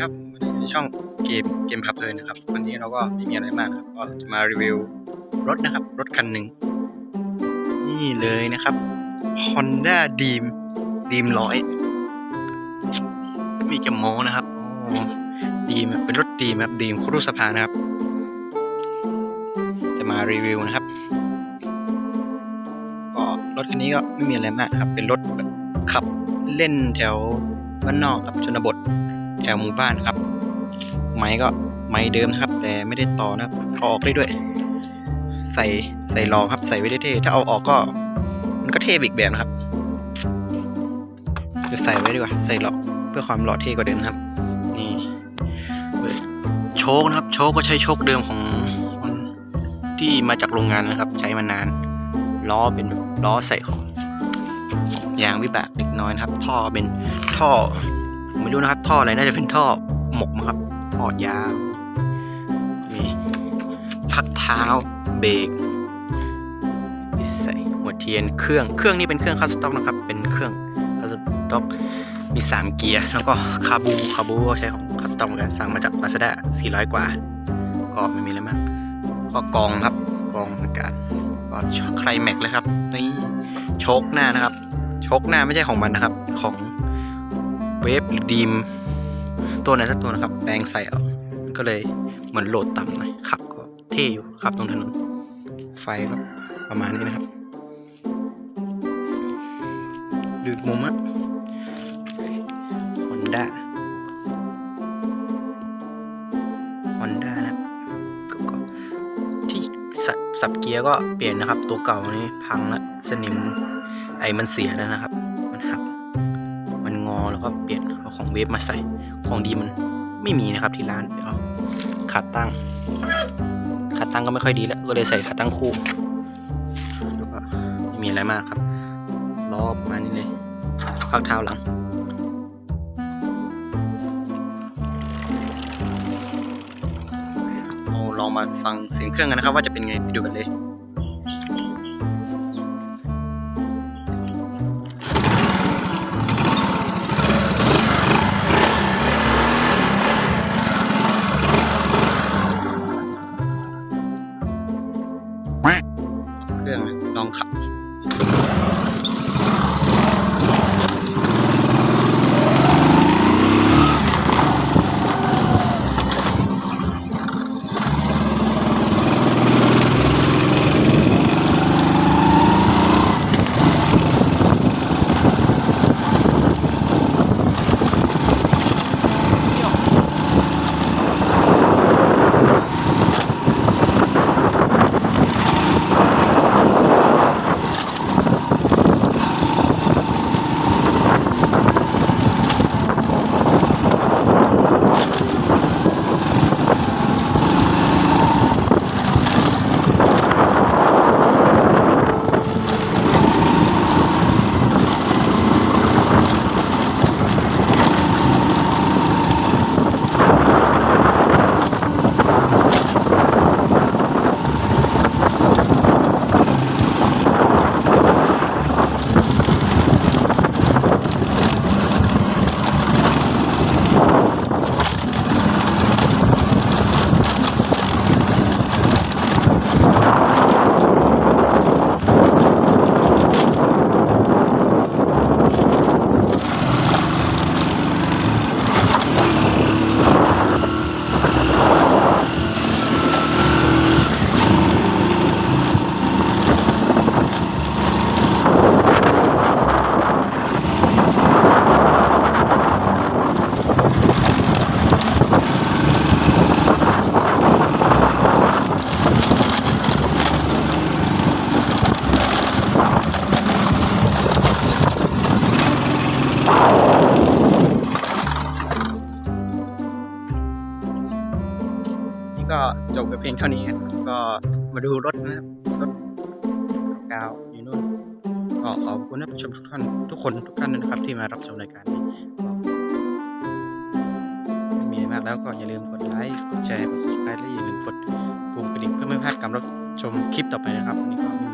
ครับวันนี้ในช่องเกมเกมพับเลยนะครับ วันนี้เราก็ไม่มีอะไรมากครับ ก็จะมารีวิวรถนะครับ รถคันหนึ่งนี่เลยนะครับ Honda Dream Dream ร้อยมีจะโม้นะครับโอ้ดีมเป็นรถดีมครับดีมครูสภานะครับ จะมารีวิวนะครับก็รถคันนี้ก็ไม่มีอะไรมากครับ เป็นรถแบบขับเล่นแถวบ้านนอกครับชนบท แถวหมู่บ้านครับ ไม้ก็ไม้เดิมนะครับ แต่ไม่ได้ต่อนะอออกได้ด้วย ใส่ใส่รองครับ ใส่ไว้ได้เท่ถ้าเอาออกก็ มันก็เท่อีกแบบนะครับ จะใส่ไว้ดีกว่า ใส่หลอกเพื่อความหล่อเท่กว่าเดิมครับ นี่โชคนะครับ โชคก็ใช้โชคเดิมของที่มาจากโรงงานนะครับ ใช้มานาน ล้อเป็นแบบล้อใส่ของยางวิบากเล็กน้อยนะครับ ท่อเป็นท่อ ผมไม่รู้นะครับ ท่ออะไรน่าจะเป็นท่อหมกมั้งครับท่อยาวมีพักเท้าเบรกใส่หัวเทียนเครื่องเครื่องนี้เป็นเครื่องคัสตอมนะครับ เป็นเครื่องคัสตอมมี 3 เกียร์แล้วก็คาบูคาบูก็ใช้ของคัสตอมเหมือนกันสั่งมาจาก Lazada 400 กว่า ก็ไม่มีอะไรมาก ก็กองครับกองอากาศก็ใครแม็กเลยครับนี่โชคหน้านะครับ โชคหน้าไม่ใช่ของมันนะครับ ของ เวฟหรือดีมตัวไหนสักตัวนะครับ แปลงใส่เอาก็เลยเหมือนโหลดต่ำหน่อยขับก็เท่อยู่ขับตรงถนน ไฟก็ประมาณนี้นะครับดูมุมอะฮอนด้าฮอนด้านะก็ที่สับสับเกียร์ก็เปลี่ยนนะครับ ตัวเก่านี้พังละสนิมไอมันเสียแล้วนะครับ อแล้วก็เปลี่ยนเอาของเวฟมาใส่ ของดีมันไม่มีนะครับที่ร้านไปเอาขาตั้งขาตั้งก็ไม่ค่อยดีแล้ว ก็เลยใส่ขาตั้งคู่แล้วก็ไม่มีอะไรมากครับล้อประมาณนี้เลยข้างเท้าหลังเราลองมาฟังเสียงเครื่องกันนะครับ ว่าจะเป็นไงไปดูกันเลย พียงเท่านี้ครับก็มาดูรถนะครับรถกาวอยู่นู่นก็ขอบคุณท่านผู้ชมทุกท่านทุกคนทุกท่านนะครับที่มารับชมรายการนี้ก็ไม่มีอะไรมากแล้วก็อย่าลืมกดไลค์กดแชร์กด subscribe และอย่าลืมกดปุ่มกระดิ่งเพื่อไม่พลาดการรับชมคลิปต่อไปนะครับวันนี้ก็มี